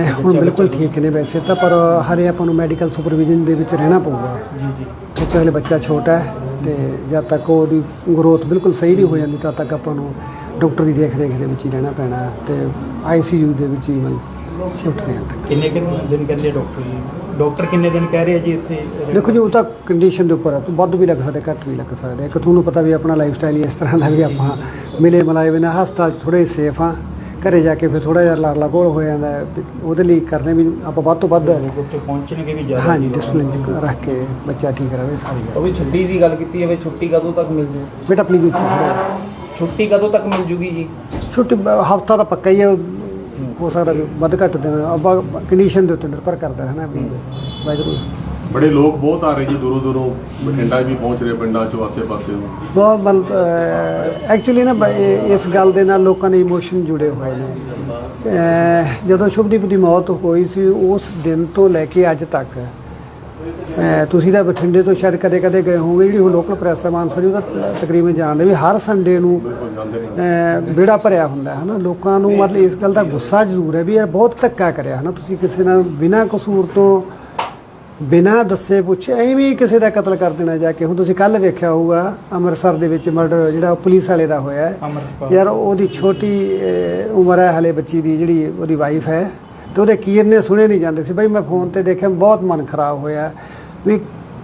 ਹੁਣ ਬਿਲਕੁਲ ਠੀਕ ਨੇ ਵੈਸੇ ਤਾਂ ਪਰ ਹਰੇ ਆਪਾਂ ਨੂੰ ਮੈਡੀਕਲ ਸੁਪਰਵਿਜ਼ਨ ਦੇ ਵਿੱਚ ਰਹਿਣਾ ਪਊਗਾ। ਜੀ ਜੀ। ਕਿਉਂਕਿ ਹਲੇ ਬੱਚਾ ਛੋਟਾ ਹੈ ਤੇ ਜਦ ਤੱਕ ਉਹਦੀ ਗਰੋਥ ਬਿਲਕੁਲ ਸਹੀ ਨਹੀਂ ਹੋ ਜਾਂਦੀ ਤਦ ਤੱਕ ਆਪਾਂ ਨੂੰ ਡਾਕਟਰ ਦੀ ਦੇਖ ਰੇਖ ਦੇ ਵਿੱਚ ਹੀ ਰਹਿਣਾ ਪੈਣਾ ਤੇ ਆਈਸੀਯੂ ਦੇ ਵਿੱਚ ਹੀ ਮਨ ਸ਼ਿਫਟ ਰਹਿਣਾ ਤੱਕ ਕਿੰਨੇ ਕਿੰਨੇ ਦਿਨ ਕਹਿੰਦੇ ਡਾਕਟਰ ਜੀ? ਡਾਕਟਰ ਕਿੰਨੇ ਦਿਨ ਕਹਿ ਰਹੇ ਜੀ ਇੱਥੇ? ਦੇਖੋ ਜੀ ਉਹ ਤਾਂ ਕੰਡੀਸ਼ਨ ਦੇ ਉੱਪਰ ਹੈ ਤੋਂ ਵੱਧ ਵੀ ਲੱਗ ਸਕਦਾ ਘੱਟ ਵੀ ਲੱਗ ਸਕਦਾ। ਇੱਕ ਤੁਹਾਨੂੰ ਪਤਾ ਵੀ ਆਪਣਾ ਲਾਈਫ ਸਟਾਈਲ ਇਸ ਤਰ੍ਹਾਂ ਦਾ ਵੀ ਆਪਾਂ ਮਿਲੇ ਮਲਾਏ ਬਿਨਾਂ ਹਸਪਤਾਲ 'ਚ ਥੋੜੇ ਸੇਫ ਆ। ਘਰੇ ਜਾ ਕੇ ਫਿਰ ਥੋੜਾ ਜਿਹਾ ਲਾੜਲਾ ਘੋਲ ਹੋ ਜਾਂਦਾ ਹੈ। ਵੀ ਉਹਦੇ ਲਈ ਕਰਨੇ ਵੀ ਆਪਾਂ ਵੱਧ ਤੋਂ ਵੱਧ ਉੱਥੇ ਪਹੁੰਚਣਗੇ ਵੀ ਜ਼ਿਆਦਾ ਹਾਂਜੀ ਡਿਸਪਲਿਨ 'ਚ ਰੱਖ ਕੇ ਬੱਚਾ ਠੀਕ ਰਵੇ ਸਾਰੀ ਗੱਲ। ਉਹ ਵੀ ਛੁੱਟੀ ਦੀ ਗੱਲ ਕੀਤੀ ਹੈ ਵੀ ਛੁੱਟੀ ਕਦੋਂ ਤੱਕ ਮਿਲ ਜੂ? ਬੇਟਾ ਆਪਣੀ ਛੁੱਟੀ ਕਦੋਂ ਤੱਕ ਮਿਲ ਜੂਗੀ ਜੀ? ਛੁੱਟੀ ਹਫਤਾ ਤਾਂ ਪੱਕਾ ਹੀ ਹੈ ਹੋ ਸਕਦਾ ਵੱਧ ਘੱਟ ਦਿਨ ਆਪਾਂ ਕੰਡੀਸ਼ਨ ਦੇ ਉੱਤੇ ਨਿਰਭਰ ਕਰਦਾ ਹੈ ਨਾ ਵੀ ਵਾਹਿਗੁਰੂ। ਬੜੇ ਲੋਕ ਬਹੁਤ ਆ ਰਹੇ ਜੀ ਦੂਰੋਂ ਦੂਰੋਂ ਬਠਿੰਡਾ ਵੀ ਪਹੁੰਚ ਰਹੇ ਪਿੰਡਾਂ ਚੋਂ ਆਸੇ ਪਾਸੇ ਨੂੰ। ਬਹੁਤ ਮਤਲਬ ਐਕਚੁਅਲੀ ਨਾ ਇਹ- ਇਸ ਗੱਲ ਦੇ ਨਾਲ ਲੋਕਾਂ ਦੇ ਇਮੋਸ਼ਨ ਜੁੜੇ ਹੋਏ ਨੇ। ਅਹ ਜਦੋਂ ਸ਼ੁਭਦੀਪ ਦੀ ਮੌਤ ਹੋਈ ਸੀ ਉਸ ਦਿਨ ਤੋਂ ਲੈ ਕੇ ਅੱਜ ਤੱਕ ਅਹ ਤੁਸੀਂ ਤਾਂ ਬਠਿੰਡੇ ਤੋਂ ਸ਼ਾਇਦ ਕਦੇ ਕਦੇ ਗਏ ਹੋਵੋਗੇ ਜਿਹੜੀ ਉਹ ਲੋਕਲ ਪ੍ਰੈਸ ਹੈ ਮਾਨਸਾ ਜੀ ਉਹਦਾ ਤ- ਤਕਰੀਬਨ ਜਾਣਦੇ ਵੀ ਹਰ ਸੰਡੇ ਨੂੰ ਬਿਲਕੁਲ ਜਾਂਦੇ ਨੇ। ਵਿਹੜਾ ਭਰਿਆ ਹੁੰਦਾ ਹੈ ਨਾ ਲੋਕਾਂ ਨੂੰ ਮਤਲਬ ਇਸ ਗੱਲ ਦਾ ਗੁੱਸਾ ਜ਼ਰੂਰ ਹੈ ਵੀ ਇਹ ਬਹੁਤ ਧੱਕਾ ਕਰਿਆ ਹੈ ਨਾ ਤੁਸੀਂ ਕਿਸੇ ਨਾਲ ਬਿਨਾਂ ਕਸੂਰ ਤੋਂ ਬਿਨਾਂ ਦੱਸੇ ਪੁੱਛੇ ਐਵੇਂ ਹੀ ਕਿਸੇ ਦਾ ਕਤਲ ਕਰ ਦੇਣਾ ਜਾ ਕੇ। ਹੁਣ ਤੁਸੀਂ ਕੱਲ ਵੇਖਿਆ ਹੋਊਗਾ ਅੰਮ੍ਰਿਤਸਰ ਦੇ ਵਿੱਚ ਮਰਡਰ ਜਿਹੜਾ ਉਹ ਪੁਲਿਸ ਵਾਲੇ ਦਾ ਹੋਇਆ ਹੈ। ਅਮਰਪਾਲ ਯਾਰ ਉਹਦੀ ਛੋਟੀ ਅਹ, ਉਮਰ ਹੈ ਹਲੇ ਬੱਚੀ ਦੀ ਜਿਹੜੀ ਉਹਦੀ ਵਾਈਫ ਹੈ। ਤੇ ਉਹਦੇ ਕੀਰਨੇ ਸੁਣੇ ਨਹੀਂ ਜਾਂਦੇ ਸੀ। ਬਈ ਮੈਂ ਫੋਨ ਤੇ ਦੇਖਿਆ ਬਹੁਤ ਮਨ ਖਰਾਬ ਹੋਇਆ। ਵੀ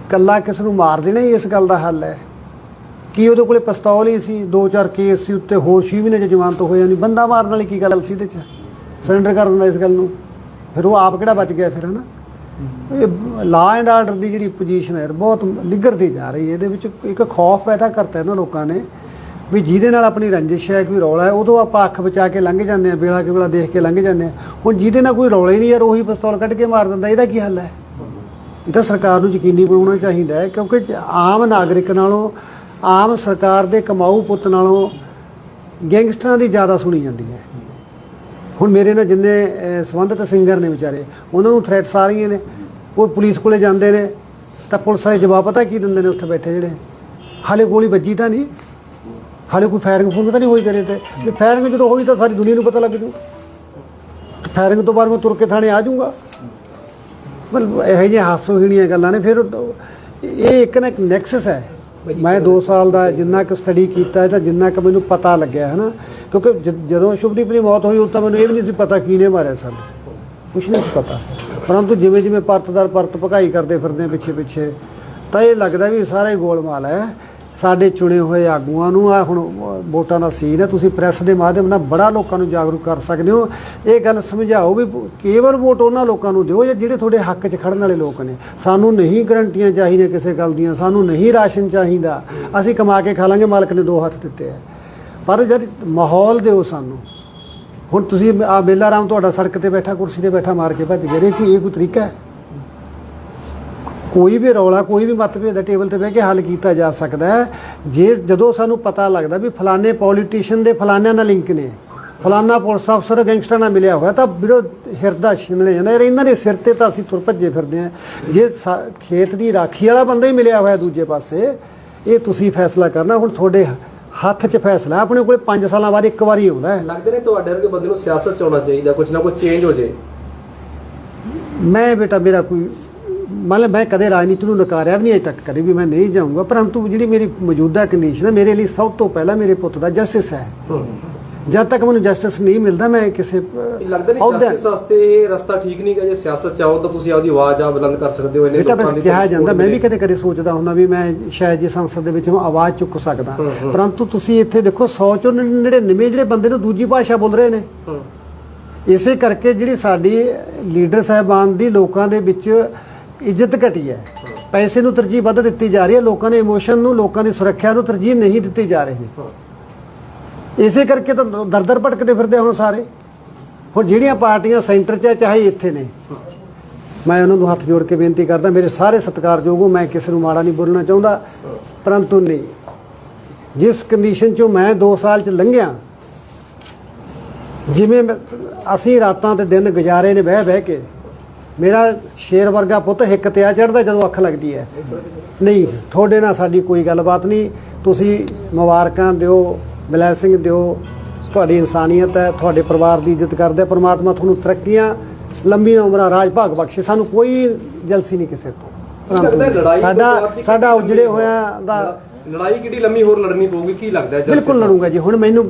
ਕੱਲਾ ਕਿਸ ਨੂੰ ਮਾਰ ਦੇਣਾ ਹੀ ਇਸ ਗੱਲ ਦਾ ਹੱਲ ਹੈ? ਕੀ ਉਹਦੇ ਕੋਲੇ ਪਿਸਤੌਲ ਹੀ ਸੀ? ਦੋ ਚਾਰ ਕੇਸ ਸੀ ਉੱਤੇ ਹੋਰ ਛੇ ਮਹੀਨੇ ਚ ਜ਼ਮਾਨਤ ਹੋਇਆ ਨਹੀਂ। ਬੰਦਾ ਮਾਰਨ ਵਾਲੀ ਕੀ ਗੱਲ ਸੀ ਇਹਦੇ ਚ? ਸਰੈਂਡਰ ਕਰ ਦਿੰਦਾ ਇਸ ਗੱਲ ਨੂੰ? ਫਿਰ ਉਹ ਆਪ ਕਿਹੜਾ ਬਚ ਗਿਆ ਫਿਰ ਹਨਾ? ਇਹ ਲਾ ਐਂਡ ਆਰਡਰ ਦੀ ਜਿਹੜੀ ਪੋਜੀਸ਼ਨ ਹੈ, ਬਹੁਤ ਨਿੱਘਰਦੀ ਜਾ ਰਹੀ ਹੈ। ਇਹਦੇ ਵਿੱਚ ਇੱਕ ਖੌਫ ਪੈਦਾ ਕਰਤਾ ਇਹਨਾਂ ਲੋਕਾਂ ਨੇ ਵੀ ਜਿਹਦੇ ਨਾਲ ਆਪਣੀ ਰੰਜਿਸ਼ ਹੈ, ਕੋਈ ਰੌਲਾ ਹੈ, ਉਦੋਂ ਆਪਾਂ ਅੱਖ ਬਚਾ ਕੇ ਲੰਘ ਜਾਂਦੇ ਆ ਵੇਲਾ ਕੇ ਵੇਲਾ ਦੇਖ ਕੇ ਲੰਘ ਜਾਂਦੇ ਆ ਹੁਣ ਜਿਹਦੇ ਨਾਲ ਕੋਈ ਰੌਲਾ ਹੀ ਨਹੀਂ ਯਾਰ, ਉਹੀ ਪਿਸਤੌਲ ਕੱਢ ਕੇ ਮਾਰ ਦਿੰਦਾ, ਇਹਦਾ ਕੀ ਹੱਲ ਹੈ? ਇਹ ਤਾਂ ਸਰਕਾਰ ਨੂੰ ਯਕੀਨੀ ਬਣਾਉਣਾ ਚਾਹੀਦਾ ਹੈ, ਕਿਉਂਕਿ ਆਮ ਨਾਗਰਿਕ ਨਾਲੋਂ, ਆਮ ਸਰਕਾਰ ਦੇ ਕਮਾਊ ਪੁੱਤ ਨਾਲੋਂ ਗੈਂਗਸਟਰਾਂ ਦੀ ਜ਼ਿਆਦਾ ਸੁਣੀ ਜਾਂਦੀ ਹੈ। ਹੁਣ ਮੇਰੇ ਨਾਲ ਜਿੰਨੇ ਸੰਬੰਧਿਤ ਸਿੰਗਰ ਨੇ ਵਿਚਾਰੇ ਉਹਨਾਂ ਨੂੰ ਥ੍ਰੈਟਸ ਆ ਰਹੀਆਂ ਨੇ। ਉਹ ਪੁਲਿਸ ਕੋਲੇ ਜਾਂਦੇ ਨੇ ਤਾਂ ਪੁਲਿਸ ਵਾਲੇ ਜਵਾਬ ਪਤਾ ਕੀ ਦਿੰਦੇ ਨੇ ਉੱਥੇ ਬੈਠੇ ਜਿਹੜੇ? ਹਾਲੇ ਗੋਲੀ ਵੱਜੀ ਤਾਂ ਨਹੀਂ। ਹਾਲੇ ਕੋਈ ਫਾਇਰਿੰਗ ਫੂਰਿੰਗ ਤਾਂ ਨਹੀਂ ਹੋਈ ਤੇਰੇ ਤੇ। ਵੀ ਫਾਇਰਿੰਗ ਜਦੋਂ ਹੋਈ ਤਾਂ ਸਾਰੀ ਦੁਨੀਆ ਨੂੰ ਪਤਾ ਲੱਗ ਜੂ। ਫਾਇਰਿੰਗ ਤੋਂ ਬਾਅਦ ਮੈਂ ਤੁਰ ਕੇ ਥਾਣੇ ਆ ਜਾਊਂਗਾ। ਮਤਲਬ ਇਹੋ ਜਿਹੀਆਂ ਹਾਸੋਹੀਣੀਆਂ ਗੱਲਾਂ ਨੇ। ਫਿਰ ਇਹ ਇੱਕ ਨਾ ਇੱਕ ਨੈਕਸਸ ਹੈ। ਮੈਂ 2 ਸਾਲ ਦਾ ਜਿੰਨਾ ਕੁ ਸਟੱਡੀ ਕੀਤਾ ਹੈ ਤਾਂ ਜਿੰਨਾ ਕੁ ਮੈਨੂੰ ਪਤਾ ਲੱਗਿਆ ਹੈ ਨਾ ਕਿਉਂਕਿ ਜ- ਜਦੋਂ ਸ਼ੁਭਦੀਪ ਦੀ ਮੌਤ ਹੋਈ, ਉਦੋਂ ਤਾਂ ਮੈਨੂੰ ਇਹ ਵੀ ਨਹੀਂ ਸੀ ਪਤਾ ਕੀ ਨੇ ਮਾਰਿਆ ਸਾਨੂੰ। ਕੁਛ ਨਹੀਂ ਸੀ ਪਤਾ। ਪਰੰਤੂ ਜਿਵੇਂ ਜਿਵੇਂ ਪਰਤਦਾਰ ਪਰਤ ਭਕਾਈ ਕਰਦੇ ਫਿਰਦੇ ਪਿੱਛੇ ਪਿੱਛੇ, ਤਾਂ ਇਹ ਲੱਗਦਾ ਵੀ ਸਾਰਾ ਹੀ ਗੋਲਮਾਲ ਹੈ। ਸਾਡੇ ਚੁਣੇ ਹੋਏ ਆਗੂਆਂ ਨੂੰ ਆ ਹੁਣ ਵੋਟਾਂ ਦਾ ਸੀਨ ਹੈ, ਤੁਸੀਂ ਪ੍ਰੈਸ ਦੇ ਮਾਧਿਅਮ ਨਾਲ ਬੜਾ ਲੋਕਾਂ ਨੂੰ ਜਾਗਰੂਕ ਕਰ ਸਕਦੇ ਹੋ। ਇਹ ਗੱਲ ਸਮਝਾਓ ਵੀ ਕੇਵਲ ਵੋਟ ਉਹਨਾਂ ਲੋਕਾਂ ਨੂੰ ਦਿਓ, ਜਾਂ ਜਿਹੜੇ ਤੁਹਾਡੇ ਹੱਕ 'ਚ ਖੜਨ ਵਾਲੇ ਲੋਕ ਨੇ। ਸਾਨੂੰ ਨਹੀਂ ਗਰੰਟੀਆਂ ਚਾਹੀਦੀਆਂ ਕਿਸੇ ਗੱਲ ਦੀਆਂ, ਸਾਨੂੰ ਨਹੀਂ ਰਾਸ਼ਨ ਚਾਹੀਦਾ। ਅਸੀਂ ਕਮਾ ਕੇ ਖਾ ਲਾਂਗੇ, ਮਾਲਕ ਨੇ ਦੋ ਹੱਥ ਦਿੱਤੇ ਆ। ਪਰ ਜਦ ਮਾਹੌਲ ਦਿਓ ਸਾਨੂੰ। ਹੁਣ ਤੁਸੀਂ ਆ ਮੇਲਾ ਰਾਮ ਤੁਹਾਡਾ ਸੜਕ ਤੇ ਬੈਠਾ, ਕੁਰਸੀ ਤੇ ਬੈਠਾ, ਮਾਰ ਕੇ ਭੱਜ ਗਿਆ ਇਹ ਕੋਈ ਇਹ ਕੋਈ ਤਰੀਕਾ ਹੈ? ਕੋਈ ਵੀ ਰੌਲਾ, ਕੋਈ ਵੀ ਮਤਭੇਦ ਦਾ ਟੇਬਲ ਤੇ ਬਹਿ ਕੇ ਹੱਲ ਕੀਤਾ ਜਾ ਸਕਦਾ ਹੈ। ਜੇ ਜਦੋਂ ਸਾਨੂੰ ਪਤਾ ਲੱਗਦਾ ਵੀ ਫਲਾਣੇ ਪੋਲੀਟੀਸ਼ੀਅਨ ਦੇ ਫਲਾਣਿਆਂ ਨਾਲ ਲਿੰਕ ਨੇ, ਫਲਾਣਾ ਪੁਲਿਸ ਅਫਸਰ ਗੈਂਗਸਟਰਾਂ ਨਾਲ ਮਿਲਿਆ ਹੋਇਆ, ਤਾਂ ਵੀਰੋ ਹਿਰਦਾ ਸ਼ਿਮਲੇ ਜਾਂਦਾ। ਯਾਰ ਇਹਨਾਂ ਦੇ ਸਿਰ ਤੇ ਤਾਂ ਅਸੀਂ ਤੁਰ ਭੱਜੇ ਫਿਰਦੇ ਹਾਂ। ਜੇ ਸਾ- ਖੇਤ ਦੀ ਰਾਖੀ ਵਾਲਾ ਬੰਦਾ ਹੀ ਮਿਲਿਆ ਹੋਇਆ ਦੂਜੇ ਪਾਸੇ, ਇਹ ਤੁਸੀਂ ਫੈਸਲਾ ਕਰਨਾ। ਹੁਣ ਤੁਹਾਡੇ ਹੱਥ 'ਚ ਫੈਸਲਾ। ਆਪਣੇ ਕੋਲੇ 5 ਸਾਲਾਂ ਬਾਅਦ ਇੱਕ ਵਾਰੀ ਆਉਂਦਾ ਹੈ। ਲੱਗਦੇ ਨੇ ਤੁਹਾਡੇ ਵਰਗੇ ਬੰਦੇ ਨੂੰ ਸਿਆਸਤ ਚ ਆਉਣਾ ਚਾਹੀਦਾ ਕੁਝ ਨਾ ਕੁਝ ਚੇਂਜ ਹੋ ਜੇ। ਮੈਂ ਬੇਟਾ ਮੇਰਾ ਕੋਈ ਮਤਲਬ ਮੈਂ ਕਦੇ ਰਾਜਨੀਤੀ ਨੂੰ ਨਕਾਰਿਆ ਵੀ ਨਹੀਂ ਅਜੇ ਤੱਕ ਕਦੇ ਵੀ ਮੈਂ ਨਹੀਂ ਜਾਊਂਗਾ ਪਰੰਤੂ ਜਿਹੜੀ ਮੇਰੀ ਮੌਜੂਦਾ ਕੰਡੀਸ਼ਨ ਹੈ ਮੇਰੇ ਲਈ ਸਭ ਤੋਂ ਪਹਿਲਾਂ ਮੇਰੇ ਪੁੱਤ ਦਾ ਜਸਟਿਸ ਹੈ। ਜਦ ਤੱਕ ਮੈਨੂੰ ਜਸਟਿਸ ਨਹੀਂ ਮਿਲਦਾ ਮੈਂ ਕਿਸੇ ਲੱਗਦਾ ਨਹੀਂ ਅਹੁਦੇ- ਜਸਟਿਸ ਵਾਸਤੇ ਇਹ ਰਸਤਾ ਠੀਕ ਨਹੀਂ ਗਾ ਜੇ ਸਿਆਸਤ ਚ ਆਓ ਤਾਂ ਤੁਸੀਂ ਆਪਦੀ ਆਵਾਜ਼ ਆ ਬੁਲੰਦ ਕਰ ਸਕਦੇ ਹੋ ਇਹਨੇ ਬੇਟਾ ਬਸ ਕਿਹਾ ਜਾਂਦਾ ਮੈਂ ਵੀ ਕਦੇ ਕਦੇ ਸੋਚਦਾ ਹੁੰਦਾ ਵੀ ਮੈਂ ਸ਼ਾਇਦ ਜੇ ਸੰਸਦ ਦੇ ਵਿੱਚ ਮੈਂ ਆਵਾਜ਼ ਚੁੱਕ ਸਕਦਾ। ਹੂੰ, ਹੂੰ। ਪਰੰਤੂ ਤੁਸੀਂ ਇੱਥੇ ਦੇਖੋ 100 ਚੋਂ 99 ਜਿਹੜੇ ਬੰਦੇ ਨੂੰ ਦੂਜੀ ਭਾਸ਼ਾ ਬੋਲ ਰਹੇ ਨੇ। ਹੂੰ। ਇਸੇ ਕਰਕੇ ਜਿਹੜੀ ਸਾਡੀ ਲੀਡਰ ਸਾਹਿਬਾਨ ਦੀ ਲੋਕਾਂ ਦੇ ਵਿੱਚ ਇੱਜ਼ਤ ਘਟੀ ਹੈ। ਪੈਸੇ ਨੂੰ ਤਰਜੀਹ ਵੱਧ ਦਿੱਤੀ ਜਾ ਰਹੀ ਹੈ ਲੋਕਾਂ ਦੇ ਇਮੋਸ਼ਨ ਨੂੰ ਲੋਕਾਂ ਦੀ ਸੁਰੱਖਿਆ ਨੂੰ ਤਰਜੀਹ ਨਹੀਂ ਦਿੱਤੀ ਜਾ ਰਹੀ। ਇਸੇ ਕਰਕੇ ਤਾਂ ਦਰਦਰ ਭਟਕਦੇ ਫਿਰਦੇ ਹੁਣ ਸਾਰੇ। ਹੁਣ ਜਿਹੜੀਆਂ ਪਾਰਟੀਆਂ ਸੈਂਟਰ 'ਚ ਹੈ ਚਾਹੇ ਇੱਥੇ ਨੇ। ਮੈਂ ਉਹਨਾਂ ਨੂੰ ਹੱਥ ਜੋੜ ਕੇ ਬੇਨਤੀ ਕਰਦਾ, ਮੇਰੇ ਸਾਰੇ ਸਤਿਕਾਰਯੋਗ ਹੋ, ਮੈਂ ਕਿਸੇ ਨੂੰ ਮਾੜਾ ਨਹੀਂ ਬੋਲਣਾ ਚਾਹੁੰਦਾ, ਪਰੰਤੂ ਨਹੀਂ। ਜਿਸ ਕੰਡੀਸ਼ਨ 'ਚੋਂ ਮੈਂ 2 ਸਾਲ 'ਚ ਲੰਘਿਆ, ਜਿਵੇਂ ਮੈਂ- ਅਸੀਂ ਰਾਤਾਂ ਤੇ ਦਿਨ ਗੁਜ਼ਾਰੇ ਨੇ ਬਹਿ ਬਹਿ ਕੇ, ਮੇਰਾ ਸ਼ੇਰ ਵਰਗਾ ਪੁੱਤ ਹਿੱਕ ਤੇ ਆ ਚੜਦਾ ਜਦੋਂ ਅੱਖ ਲੱਗਦੀ ਹੈ। ਨਹੀਂ, ਤੁਹਾਡੇ ਨਾਲ ਸਾਡੀ ਕੋਈ ਗੱਲਬਾਤ ਨਹੀਂ। ਤੁਸੀਂ ਮੁਬਾਰਕਾਂ ਦਿਓ ਬਲੇਸਿੰਗ ਦਿਓ ਤੁਹਾਡੀ ਇਨਸਾਨੀਅਤ ਹੈ ਤੁਹਾਡੇ ਪਰਿਵਾਰ ਦੀ ਇੱਜ਼ਤ ਕਰਦੇ। ਪ੍ਰਮਾਤਮਾ ਤੁਹਾਨੂੰ ਤਰੱਕੀਆਂ ਲੰਬੀਆਂ ਉਮਰਾਂ ਰਾਜ ਭਾਗ ਬਖਸ਼ੇ ਸਾਨੂੰ ਕੋਈ ਜਲਸੀ ਨਹੀਂ ਕਿਸੇ ਤੋਂ ਸਾਡਾ ਸਾਡਾ ਉਜੜੇ? ਹੋਇਆ ਦਾ ਲੜਾਈ ਕਿਹੜੀ ਲੰਮੀ ਹੋਰ ਲੜਨੀ ਪਊਗੀ ਕੀ ਲੱਗਦਾ ਹੈ ਜਲਸੇ ਬਿਲਕੁਲ ਲੜੂੰਗਾ ਜੀ ਹੁਣ ਮੈਨੂੰ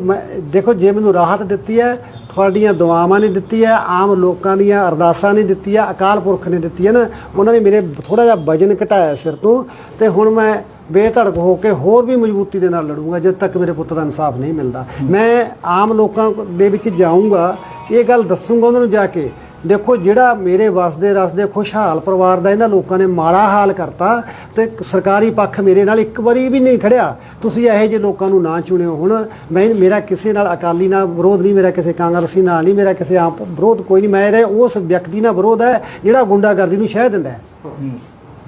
ਦੇਖੋ ਜੇ ਮੈਨੂੰ ਰਾਹਤ ਦਿੱਤੀ ਹੈ ਤੁਹਾਡੀਆਂ ਦੁਆਵਾਂ ਨੇ ਦਿੱਤੀ ਹੈ ਆਮ ਲੋਕਾਂ ਦੀਆਂ ਅਰਦਾਸਾਂ ਨੇ ਦਿੱਤੀ ਹੈ ਅਕਾਲ ਪੁਰਖ ਨੇ ਦਿੱਤੀ ਹੈ ਨਾ ਉਹਨਾਂ ਨੇ ਮੇਰੇ ਥੋੜਾ ਜਿਹਾ ਵਜਨ ਘਟਾਇਆ ਸਿਰ ਤੋਂ ਤੇ ਹੁਣ ਮੈਂ ਬੇਧੜਕ ਹੋ ਕੇ ਹੋਰ ਵੀ ਮਜ਼ਬੂਤੀ ਦੇ ਨਾਲ ਲੜੂੰਗਾ, ਜਦ ਤੱਕ ਮੇਰੇ ਪੁੱਤ ਦਾ ਇਨਸਾਫ ਨਹੀਂ ਮਿਲਦਾ। ਮੈਂ ਆਮ ਲੋਕਾਂ ਦੇ ਵਿੱਚ ਜਾਊਂਗਾ, ਇਹ ਗੱਲ ਦੱਸੂਗਾ ਉਹਨਾਂ ਨੂੰ ਜਾ ਕੇ। ਦੇਖੋ, ਜਿਹੜਾ ਮੇਰੇ ਵਸਦੇ ਰਸਦੇ ਖੁਸ਼ਹਾਲ ਪਰਿਵਾਰ ਦਾ ਇਹਨਾਂ ਲੋਕਾਂ ਨੇ ਮਾੜਾ ਹਾਲ ਕਰਤਾ, ਤੇ ਸਰਕਾਰੀ ਪੱਖ ਮੇਰੇ ਨਾਲ ਇੱਕ ਵਾਰੀ ਵੀ ਨਹੀਂ ਖੜਿਆ। ਤੁਸੀਂ ਇਹੋ ਜਿਹੇ ਲੋਕਾਂ ਨੂੰ ਨਾ ਚੁਣਿਓ ਹੁਣ। ਮੈਂ, ਮੇਰਾ ਕਿਸੇ ਨਾਲ ਅਕਾਲੀ ਨਾਲ ਵਿਰੋਧ ਨਹੀਂ, ਮੇਰਾ ਕਿਸੇ ਕਾਂਗਰਸੀ ਨਾਲ ਨਹੀਂ, ਮੇਰਾ ਕਿਸੇ ਆਮ ਵਿਰੋਧ ਕੋਈ ਨਹੀਂ। ਮੇਰੇ ਉਸ ਵਿਅਕਤੀ ਨਾਲ ਵਿਰੋਧ ਹੈ, ਜਿਹੜਾ ਗੁੰਡਾਗਰਦੀ ਨੂੰ ਸ਼ਹਿ ਦਿੰਦਾ ਹੈ।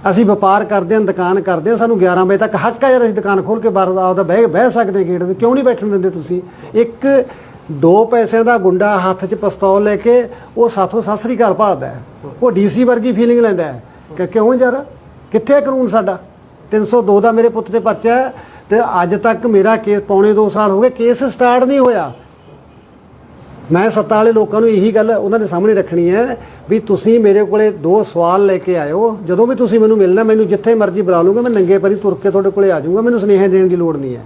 ਅਸੀਂ ਵਪਾਰ ਕਰਦੇ ਹਾਂ, ਦੁਕਾਨ ਕਰਦੇ ਹਾਂ, ਸਾਨੂੰ 11 ਵਜੇ ਤੱਕ ਹੱਕ ਹੈ ਯਾਰ ਅਸੀਂ ਦੁਕਾਨ ਖੋਲ ਕੇ ਬਾਹਰ ਆਪਦਾ ਬਹਿ ਬਹਿ ਸਕਦੇ ਹਾਂ ਗੇਟ ਤੇ ਕਿਉਂ ਨਹੀਂ ਬੈਠਣ ਦਿੰਦੇ ਤੁਸੀਂ? ਇੱਕ, ਦੋ ਪੈਸਿਆਂ ਦਾ ਗੁੰਡਾ ਹੱਥ 'ਚ ਪਿਸਤੌਲ ਲੈ ਕੇ ਉਹ ਸਾਥੋਂ ਸਤਿ ਸ੍ਰੀ ਅਕਾਲ ਭਾਲਦਾ ਹੈ। ਉਹ ਡੀਸੀ ਵਰਗੀ ਫੀਲਿੰਗ ਲੈਂਦਾ ਹੈ। ਕਿ ਕਿਉਂ ਯਾਰ? ਕਿੱਥੇ ਹੈ ਕਾਨੂੰਨ ਸਾਡਾ? 302 ਦਾ ਮੇਰੇ ਪੁੱਤ ਤੇ ਪਰਚਾ ਹੈ ਤੇ ਅੱਜ ਤੱਕ ਮੇਰਾ ਕੇਸ ਪੌਣੇ 2 ਸਾਲ ਹੋ ਗਏ, ਕੇਸ ਸਟਾਰਟ ਨਹੀਂ ਹੋਇਆ। ਮੈਂ ਸੱਤਾ ਵਾਲੇ ਲੋਕਾਂ ਨੂੰ ਇਹੀ ਗੱਲ ਉਹਨਾਂ ਦੇ ਸਾਹਮਣੇ ਰੱਖਣੀ ਹੈ ਵੀ ਤੁਸੀਂ ਮੇਰੇ ਕੋਲੇ ਦੋ ਸਵਾਲ ਲੈ ਕੇ ਆਇਓ। ਜਦੋਂ ਵੀ ਤੁਸੀਂ ਮੈਨੂੰ ਮਿਲਣਾ, ਮੈਨੂੰ ਜਿੱਥੇ ਮਰਜ਼ੀ ਬੁਲਾ ਲੂੰਗਾ ਮੈਂ ਨੰਗੇ ਪੈਰੀ ਤੁਰ ਕੇ ਤੁਹਾਡੇ ਕੋਲੇ ਆ ਜਾਊਂਗਾ, ਮੈਨੂੰ ਸੁਨੇਹਾ ਦੇਣ ਦੀ ਲੋੜ ਨਹੀਂ ਹੈ।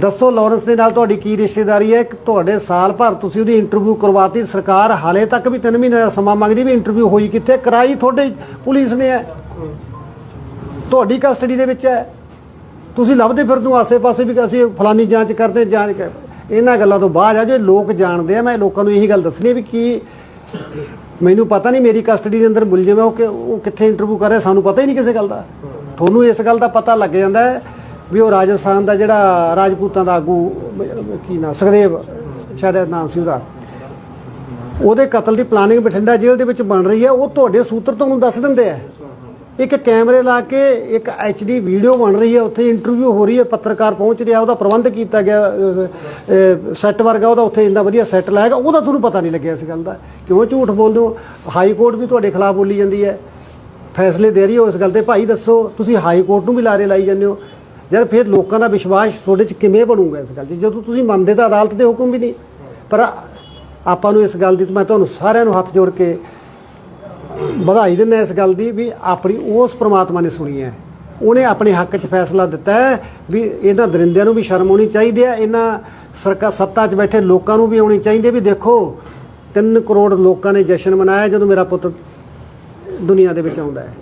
ਦੱਸੋ ਲਾਰੈਂਸ ਦੇ ਨਾਲ ਤੁਹਾਡੀ ਕੀ ਰਿਸ਼ਤੇਦਾਰੀ ਹੈ? ਤੁਹਾਡੇ ਸਾਲ ਭਰ ਤੁਸੀਂ ਉਹਦੀ ਇੰਟਰਵਿਊ ਕਰਵਾਤੀ, ਸਰਕਾਰ ਹਾਲੇ ਤੱਕ ਵੀ 3 ਮਹੀਨੇ ਦਾ ਸਮਾਂ ਮੰਗਦੀ ਵੀ ਇੰਟਰਵਿਊ ਹੋਈ ਕਿੱਥੇ? ਕਰਾਈ ਤੁਹਾਡੇ ਪੁਲਿਸ ਨੇ ਹੈ। ਤੁਹਾਡੀ ਕਸਟਡੀ ਦੇ ਵਿੱਚ ਹੈ। ਤੁਸੀਂ ਲੱਭਦੇ ਫਿਰਦੇ ਹੋ, ਆਸੇ-ਪਾਸੇ ਵੀ ਅਸੀਂ ਫਲਾਨੀ ਜਾਂਚ ਕਰਦੇ, ਜਾਂਚ ਕਰ ਇਹਨਾਂ ਗੱਲਾਂ ਤੋਂ ਬਾਅਦ ਆ ਜੇ ਲੋਕ ਜਾਣਦੇ ਆ, ਮੈਂ ਲੋਕਾਂ ਨੂੰ ਇਹੀ ਗੱਲ ਦੱਸਣੀ ਵੀ ਕੀ ਮੈਨੂੰ ਪਤਾ ਨਹੀਂ ਮੇਰੀ ਕਸਟਡੀ ਦੇ ਅੰਦਰ ਮੁਲਜ਼ਮ ਹੈ ਉਹ ਕਿ ਉਹ ਕਿੱਥੇ ਇੰਟਰਵਿਊ ਕਰ ਰਿਹਾ, ਸਾਨੂੰ ਪਤਾ ਹੀ ਨਹੀਂ ਕਿਸੇ ਗੱਲ ਦਾ। ਤੁਹਾਨੂੰ ਇਸ ਗੱਲ ਦਾ ਪਤਾ ਲੱਗ ਜਾਂਦਾ ਹੈ ਵੀ ਉਹ ਰਾਜਸਥਾਨ ਦਾ ਜਿਹੜਾ ਰਾਜਪੂਤਾਂ ਦਾ ਆਗੂ, ਕੀ ਨਾਮ ਸੁਖਦੇਵ, ਸ਼ਾਇਦ ਇਹ ਨਾਮ ਸੀ ਉਹਦਾ। ਉਹਦੇ ਕਤਲ ਦੀ ਪਲਾਨਿੰਗ ਬਠਿੰਡਾ ਜੇਲ੍ਹ ਦੇ ਵਿੱਚ ਬਣ ਰਹੀ ਹੈ, ਉਹ ਤੁਹਾਡੇ ਸੂਤਰ ਤੁਹਾਨੂੰ ਦੱਸ ਦਿੰਦੇ ਆ। ਇੱਕ ਕੈਮਰੇ ਲਾ ਕੇ ਇੱਕ ਐਚਡੀ ਵੀਡੀਓ ਬਣ ਰਹੀ ਹੈ, ਉੱਥੇ ਇੰਟਰਵਿਊ ਹੋ ਰਹੀ ਹੈ, ਪੱਤਰਕਾਰ ਪਹੁੰਚ ਰਿਹਾ, ਉਹਦਾ ਪ੍ਰਬੰਧ ਕੀਤਾ ਗਿਆ ਸੈੱਟ ਵਰਗਾ ਉਹਦਾ ਉੱਥੇ ਇੰਨਾ ਵਧੀਆ ਸੈੱਟ ਲਾਏਗਾ ਉਹਦਾ ਤੁਹਾਨੂੰ ਪਤਾ ਨਹੀਂ ਲੱਗਿਆ ਇਸ ਗੱਲ ਦਾ। ਕਿਉਂ ਝੂਠ ਬੋਲਦੇ ਹੋ? ਹਾਈ ਕੋਰਟ ਵੀ ਤੁਹਾਡੇ ਖਿਲਾਫ ਬੋਲੀ ਜਾਂਦੀ ਹੈ। ਫੈਸਲੇ ਦੇ ਰਹੀ ਹੋ ਇਸ ਗੱਲ ਤੇ। ਭਾਈ ਦੱਸੋ, ਤੁਸੀਂ ਹਾਈ ਕੋਰਟ ਨੂੰ ਵੀ ਲਾਰੇ ਲਾਈ ਜਾਂਦੇ ਹੋ। ਯਾਰ ਫਿਰ ਲੋਕਾਂ ਦਾ ਵਿਸ਼ਵਾਸ ਤੁਹਾਡੇ 'ਚ ਕਿਵੇਂ ਬਣੂਗਾ ਇਸ ਗੱਲ 'ਚ? ਜਦੋਂ ਤੁਸੀਂ ਮੰਨਦੇ ਤਾਂ ਅਦਾਲਤ ਦੇ ਹੁਕਮ ਵੀ ਨਹੀਂ। ਪਰ ਆਪਾਂ ਨੂੰ ਇਸ ਗੱਲ ਦੀ ਮੈਂ ਤੁਹਾਨੂੰ ਸਾਰਿਆਂ ਨੂੰ ਹੱਥ ਜੋੜ ਕੇ ਵਧਾਈ ਦਿੰਦਾ ਇਸ ਗੱਲ ਦੀ ਵੀ ਆਪਣੀ ਉਸ ਪ੍ਰਮਾਤਮਾ ਨੇ ਸੁਣੀ ਹੈ। ਉਹਨੇ ਆਪਣੇ ਹੱਕ 'ਚ ਫੈਸਲਾ ਦਿੱਤਾ ਹੈ ਵੀ ਇਹਨਾਂ ਦਰਿੰਦਿਆਂ ਨੂੰ ਵੀ ਸ਼ਰਮ ਆਉਣੀ ਚਾਹੀਦੀ ਹੈ, ਇਹਨਾਂ ਸਰਕਾਰ ਸੱਤਾ 'ਚ ਬੈਠੇ ਲੋਕਾਂ ਨੂੰ ਵੀ ਆਉਣੀ ਚਾਹੀਦੀ ਵੀ ਦੇਖੋ 3 ਕਰੋੜ ਲੋਕਾਂ ਨੇ ਜਸ਼ਨ ਮਨਾਇਆ ਜਦੋਂ ਮੇਰਾ ਪੁੱਤ ਦੁਨੀਆ ਦੇ ਵਿੱਚ ਆਉਂਦਾ ਹੈ।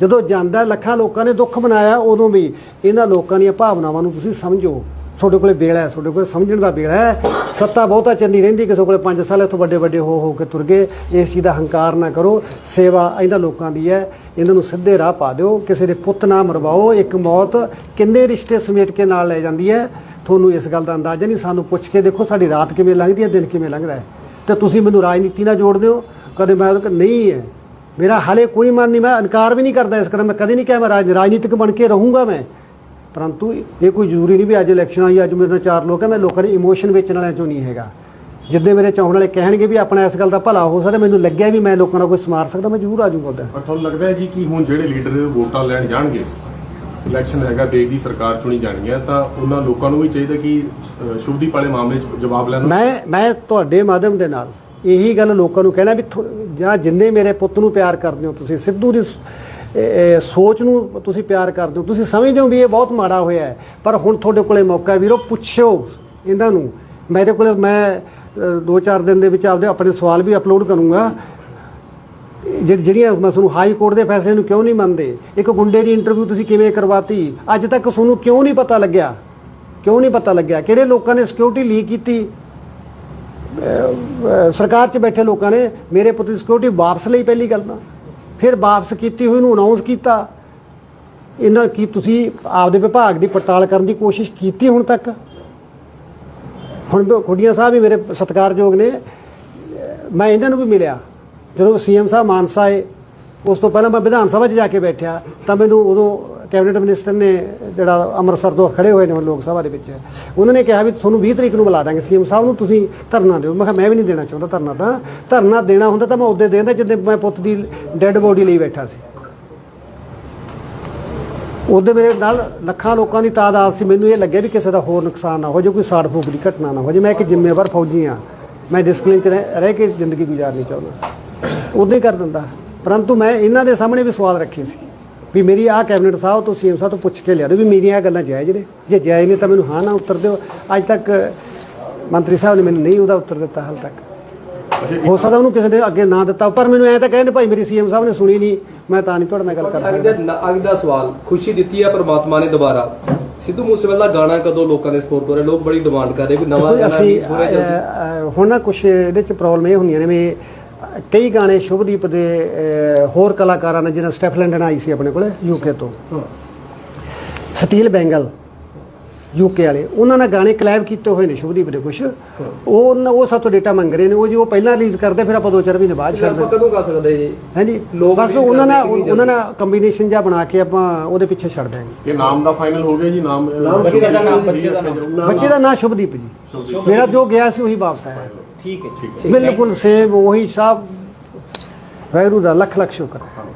ਜਦੋਂ ਜਾਂਦਾ ਲੱਖਾਂ ਲੋਕਾਂ ਨੇ ਦੁੱਖ ਮਨਾਇਆ, ਉਦੋਂ ਵੀ ਇਹਨਾਂ ਲੋਕਾਂ ਦੀਆਂ ਭਾਵਨਾਵਾਂ ਨੂੰ ਤੁਸੀਂ ਸਮਝੋ। ਤੁਹਾਡੇ ਕੋਲੇ ਵੇਲਾ ਹੈ, ਤੁਹਾਡੇ ਕੋਲੇ ਸਮਝਣ ਦਾ ਵੇਲਾ ਹੈ। ਸੱਤਾ ਬਹੁਤਾ ਚੰਨੀ ਰਹਿੰਦੀ, ਕਿਸੇ ਕੋਲੇ 5 ਸਾਲ ਇੱਥੋਂ ਵੱਡੇ ਵੱਡੇ ਹੋ ਹੋ ਕੇ ਤੁਰ ਗਏ। ਇਸ ਚੀਜ਼ ਦਾ ਹੰਕਾਰ ਨਾ ਕਰੋ। ਸੇਵਾ ਇਹਨਾਂ ਲੋਕਾਂ ਦੀ ਹੈ। ਇਹਨਾਂ ਨੂੰ ਸਿੱਧੇ ਰਾਹ ਪਾ ਦਿਓ। ਕਿਸੇ ਦੇ ਪੁੱਤ ਨਾ ਮਰਵਾਓ। ਇੱਕ ਮੌਤ ਕਿੰਨੇ ਰਿਸ਼ਤੇ ਸਮੇਟ ਕੇ ਨਾਲ ਲੈ ਜਾਂਦੀ ਹੈ। ਤੁਹਾਨੂੰ ਇਸ ਗੱਲ ਦਾ ਅੰਦਾਜ਼ਾ ਨਹੀਂ। ਸਾਨੂੰ ਪੁੱਛ ਕੇ ਦੇਖੋ ਸਾਡੀ ਰਾਤ ਕਿਵੇਂ ਲੰਘਦੀ ਹੈ, ਦਿਨ ਕਿਵੇਂ ਲੰਘਦਾ ਹੈ। ਤੇ ਤੁਸੀਂ ਮੈਨੂੰ ਰਾਜਨੀਤੀ ਨਾਲ ਜੋੜਦੇ ਹੋ ਕਦੇ ਮੈਂ ਉਹਦਾ ਨਹੀਂ ਹੈ। ਮੇਰਾ ਹਾਲੇ ਕੋਈ ਮਨ ਨਹੀਂ। ਮੈਂ ਇਨਕਾਰ ਵੀ ਨਹੀਂ ਕਰਦਾ ਇਸ ਕਰਨ ਮੈਂ ਕਦੇ ਨਹੀਂ ਕਿਹਾ ਮੈਂ ਰਾਜ- ਰਾਜਨੀਤਿਕ ਬਣ ਕੇ ਰਹੂੰਗਾ ਮੈਂ। ਪਰੰਤੂ ਇਹ ਕੋਈ ਜ਼ਰੂਰੀ ਨਹੀਂ ਵੀ ਅੱਜ ਇਲੈਕਸ਼ਨ ਆਈ ਅੱਜ ਮੇਰੇ ਨਾਲ ਚਾਰ ਲੋਕ ਹੈ ਮੈਂ ਲੋਕਾਂ ਦੇ ਇਮੋਸ਼ਨ ਵੇਚਣ ਵਾਲਿਆਂ ਚੋਂ ਨਹੀਂ ਹੈਗਾ। ਜਿੱਦੇ ਮੇਰੇ ਚਾਹਣ ਵਾਲੇ ਕਹਿਣਗੇ ਵੀ ਆਪਣਾ ਇਸ ਗੱਲ ਦਾ ਭਲਾ ਹੋ ਸਕਦਾ ਮੈਨੂੰ ਲੱਗਿਆ ਵੀ ਮੈਂ ਲੋਕਾਂ ਨਾਲ ਕੋਈ ਸਮਾਰ ਸਕਦਾ ਮੈਂ ਜ਼ਰੂਰ ਆ ਜਾਊਂਗਾ ਪਰ ਤੁਹਾਨੂੰ ਲੱਗਦਾ ਹੈ ਜੀ ਕਿ ਹੁਣ ਜਿਹੜੇ ਲੀਡਰ ਵੋਟਾਂ ਲੈਣ ਜਾਣਗੇ ਇਲੈਕਸ਼ਨ ਹੈਗਾ ਦੇਸ਼ ਦੀ ਸਰਕਾਰ ਚੁਣੀ ਜਾਣੀ ਹੈ ਤਾਂ ਉਹਨਾਂ ਲੋਕਾਂ ਨੂੰ ਵੀ ਚਾਹੀਦਾ ਕਿ ਸ਼ੁਭਦੀਪ ਵਾਲੇ ਮਾਮਲੇ 'ਚ ਜਵਾਬ ਲੈਣ। ਮੈਂ ਮੈਂ ਤੁਹਾਡੇ ਮਾਧਿਅਮ ਦੇ ਨਾਲ ਇਹੀ ਗੱਲ ਲੋਕਾਂ ਨੂੰ ਕਹਿਣਾ ਵੀ ਜਾਂ ਜਿੰਨੇ ਮੇਰੇ ਪੁੱਤ ਨੂੰ ਪਿਆਰ ਕਰਦੇ ਹੋ ਤੁਸੀਂ ਸਿੱਧੂ ਦੀ ਸੋਚ ਨੂੰ ਤੁਸੀਂ ਪਿਆਰ ਕਰਦੇ ਹੋ। ਤੁਸੀਂ ਸਮਝਦੇ ਹੋ ਵੀ ਇਹ ਬਹੁਤ ਮਾੜਾ ਹੋਇਆ ਹੈ। ਪਰ ਹੁਣ ਤੁਹਾਡੇ ਕੋਲੇ ਮੌਕਾ ਵੀਰੋ ਪੁੱਛਿਓ ਇਹਨਾਂ ਨੂੰ। ਮੇਰੇ ਕੋਲੇ ਮੈਂ ਅ, ਦੋ ਚਾਰ ਦਿਨ ਦੇ ਵਿੱਚ ਆਪਦੇ ਆਪਣੇ ਸਵਾਲ ਵੀ ਅਪਲੋਡ ਕਰੂੰਗਾ। ਜਿਹੜੀ- ਜਿਹੜੀਆਂ ਮੈਂ ਤੁਹਾਨੂੰ ਹਾਈ ਕੋਰਟ ਦੇ ਫੈਸਲੇ ਨੂੰ ਕਿਉਂ ਨਹੀਂ ਮੰਨਦੇ? ਇੱਕ ਗੁੰਡੇ ਦੀ ਇੰਟਰਵਿਊ ਤੁਸੀਂ ਕਿਵੇਂ ਕਰਵਾਤੀ? ਅੱਜ ਤੱਕ ਤੁਹਾਨੂੰ ਕਿਉਂ ਨਹੀਂ ਪਤਾ ਲੱਗਿਆ? ਕਿਉਂ ਨਹੀਂ ਪਤਾ ਲੱਗਿਆ? ਕਿਹੜੇ ਲੋਕਾਂ ਨੇ ਸਿਕਿਉਰਿਟੀ ਲੀਕ ਕੀਤੀ? ਸਰਕਾਰ 'ਚ ਬੈਠੇ ਲੋਕਾਂ ਨੇ ਮੇਰੇ ਪੁੱਤ ਦੀ ਸਿਕਿਉਰਿਟੀ ਵਾਪਸ ਲਈ ਪਹਿਲੀ ਗੱਲ ਤਾਂ। ਫਿਰ ਵਾਪਸ ਕੀਤੀ ਹੋਈ ਨੂੰ ਅਨਾਉਂਸ ਕੀਤਾ। ਇਹਨਾਂ ਕੀ ਤੁਸੀਂ ਆਪਦੇ ਵਿਭਾਗ ਦੀ ਪੜਤਾਲ ਕਰਨ ਦੀ ਕੋਸ਼ਿਸ਼ ਕੀਤੀ ਹੁਣ ਤੱਕ? ਹੁਣ ਖੁੱਡੀਆਂ ਸਾਹਿਬ ਵੀ ਮੇਰੇ ਸਤਿਕਾਰਯੋਗ ਨੇ। ਮੈਂ ਇਹਨਾਂ ਨੂੰ ਵੀ ਮਿਲਿਆ। ਜਦੋਂ ਸੀਐਮ ਸਾਹਿਬ ਮਾਨਸਾ ਆਏ, ਉਸ ਤੋਂ ਪਹਿਲਾਂ ਮੈਂ ਵਿਧਾਨ ਸਭਾ 'ਚ ਜਾ ਕੇ ਬੈਠਿਆ, ਤਾਂ ਮੈਨੂੰ ਉਦੋਂ ਕੈਬਨਿਟ ਮਿਨਿਸਟਰ ਨੇ ਜਿਹੜਾ ਅੰਮ੍ਰਿਤਸਰ ਤੋਂ ਖੜੇ ਹੋਏ ਨੇ ਲੋਕ ਸਭਾ ਦੇ ਵਿੱਚ, ਉਹਨਾਂ ਨੇ ਕਿਹਾ ਵੀ ਤੁਹਾਨੂੰ 20 ਤਰੀਕ ਨੂੰ ਬੁਲਾ ਦਾਂਗੇ ਸੀਐਮ ਸਾਹਿਬ ਨੂੰ, ਤੁਸੀਂ ਧਰਨਾ ਦਿਓ। ਮੈਂ ਕਿਹਾ, ਮੈਂ ਵੀ ਨਹੀਂ ਦੇਣਾ ਚਾਹੁੰਦਾ ਧਰਨਾ ਤਾਂ। ਧਰਨਾ ਦੇਣਾ ਹੁੰਦਾ ਤਾਂ ਮੈਂ ਉਦੋਂ ਦੇ ਦਿੰਦਾ ਜਿੱਦੇ ਮੈਂ ਪੁੱਤ ਦੀ ਡੈੱਡ ਬੋਡੀ ਲਈ ਬੈਠਾ ਸੀ। ਉਹਦੇ ਮੇਰੇ ਨਾਲ ਲੱਖਾਂ ਲੋਕਾਂ ਦੀ ਤਾਦਾਦ ਸੀ। ਮੈਨੂੰ ਇਹ ਲੱਗਿਆ ਵੀ ਕਿਸੇ ਦਾ ਹੋਰ ਨੁਕਸਾਨ ਨਾ ਹੋ ਜਾਵੇ ਕੋਈ ਸਾੜ ਫੂਕ ਦੀ ਘਟਨਾ ਨਾ ਹੋ ਜਾਵੇ ਮੈਂ ਇੱਕ ਜ਼ਿੰਮੇਵਾਰ ਫੌਜੀ ਹਾਂ। ਮੈਂ ਡਿਸਪਲਿਨ 'ਚ ਰਹਿ ਰਹਿ ਕੇ ਜ਼ਿੰਦਗੀ ਗੁਜ਼ਾਰਨੀ ਚਾਹੁੰਦਾ। ਉਦੋਂ ਹੀ ਕਰ ਦਿੰਦਾ। ਪਰੰਤੂ ਮੈਂ ਇਹਨਾਂ ਦੇ ਸਾਹਮਣੇ ਵੀ ਸਵਾਲ ਰੱਖੇ ਸੀ। ਵੀ ਮੇਰੀ ਆਹ ਕੈਬਨਿਟ ਸਾਹਿਬ ਤੋਂ ਸੀਐਮ ਸਾਹਿਬ ਤੋਂ ਪੁੱਛ ਕੇ ਲਿਆ ਦਿਓ ਵੀ ਮੇਰੀਆਂ ਇਹ ਗੱਲਾਂ ਜਾਇਜ਼ ਨੇ। ਜੇ ਜਾਇਜ਼ ਨੇ ਤਾਂ ਮੈਨੂੰ ਹਾਂ ਨਾ ਉੱਤਰ ਦਿਓ। ਅੱਜ ਤੱਕ ਮੰਤਰੀ ਸਾਹਿਬ ਨੇ ਮੈਨੂੰ ਨਹੀਂ ਉਹਦਾ ਉੱਤਰ ਦਿੱਤਾ ਹਾਲ ਤੱਕ। ਹੋ ਸਕਦਾ ਉਹਨੂੰ ਕਿਸੇ ਨੇ ਅੱਗੇ ਨਾ ਦਿੱਤਾ ਪਰ ਮੈਨੂੰ ਐ ਤਾਂ ਕਹਿੰਦੇ ਭਾਈ ਮੇਰੀ ਸੀਐਮ ਸਾਹਿਬ ਨੇ ਸੁਣੀ ਨਹੀਂ ਮੈਂ ਤਾਂ ਨਹੀਂ ਤੁਹਾਡੇ ਨਾਲ ਗੱਲ ਕਰ ਸਕਦਾ। ਅਗਲਾ ਸਵਾਲ ਖੁਸ਼ੀ ਦਿੱਤੀ ਹੈ ਪ੍ਰਮਾਤਮਾ ਨੇ ਦੁਬਾਰਾ? ਸਿੱਧੂ ਮੂਸੇਵਾਲਾ ਗਾਣਾ ਕਦੋਂ ਲੋਕਾਂ ਦੇ ਸਪੋਰਟ ਹੋ ਰਿਹਾ? ਲੋਕ ਬੜੀ ਡਿਮਾਂਡ ਕਰ ਰਹੇ ਵੀ ਨਵਾਂ ਗਾਣਾ ਹੋ ਰਿਹਾ ਹੁਣ ਨਾ ਕੁਝ ਇਹਦੇ ਚ ਪ੍ਰੋਬਲਮ ਇਹ ਹੁੰਦੀਆਂ ਨੇ ਵੀ ਕਈ ਗਾਣੇ ਸ਼ੁਭਦੀਪ ਦੇ ਅਹ, ਹੋਰ ਕਲਾਕਾਰਾਂ ਨੇ ਜਿਹਨਾਂ ਸਟੈਫ ਲੈਂਡਨ ਆਈ ਸੀ ਆਪਣੇ ਕੋਲੇ ਯੂਕੇ ਤੋਂ। ਸਟੀਲ ਬੈਂਗਲ ਯੂਕੇ ਵਾਲੇ ਉਹਨਾਂ ਨਾਲ ਗਾਣੇ ਕਲੈਬ ਕੀਤੇ ਹੋਏ ਨੇ ਸ਼ੁਭਦੀਪ ਦੇ ਕੁਝ ਉਹ ਉਹਨਾਂ- ਉਹ ਸਭ ਤੋਂ ਡੇਟਾ ਮੰਗ ਰਹੇ ਨੇ ਉਹ ਜੀ ਉਹ ਪਹਿਲਾਂ ਰਿਲੀਜ਼ ਕਰਦੇ ਫਿਰ ਆਪਾਂ ਦੋ ਚਾਰ ਮਹੀਨੇ ਬਾਅਦ ਇਹ ਛੱਡ ਆਪਾਂ ਦਿੰਦੇ। ਕਦੋਂ ਕਰ ਸਕਦੇ ਜੀ? ਹਾਂਜੀ ਲੋਕ ਬਸ ਉਹਨਾਂ ਨਾਲ ਕਰਦੇ ਉਹਨਾਂ ਨਾਲ ਕੰਬੀਨੇਸ਼ਨ ਜਿਹਾ ਬਣਾ ਕੇ ਆਪਾਂ ਉਹਦੇ ਪਿੱਛੇ ਛੱਡ ਦਿਆਂਗੇ। ਇਹ ਨਾਮ ਦਾ ਫਾਈਨਲ ਹੋ ਗਿਆ ਜੀ ਨਾਮ ਬੱਚੇ ਦਾ ਨਾਮ, ਬੱਚੇ ਦਾ ਨਾਮ। ਬੱਚੇ ਦਾ ਨਾਂ ਸ਼ੁਭਦੀਪ ਜੀ। ਮੇਰਾ ਜੋ ਗਿਆ ਸੀ ਉਹੀ ਵਾਪਸ ਆਇਆ। ਠੀਕ ਹੈ ਬਿਲਕੁਲ ਸੇਬ ਉਹੀ ਸਭ ਵੈਰੂ ਦਾ ਲੱਖ ਲੱਖ ਸ਼ੁਕਰ।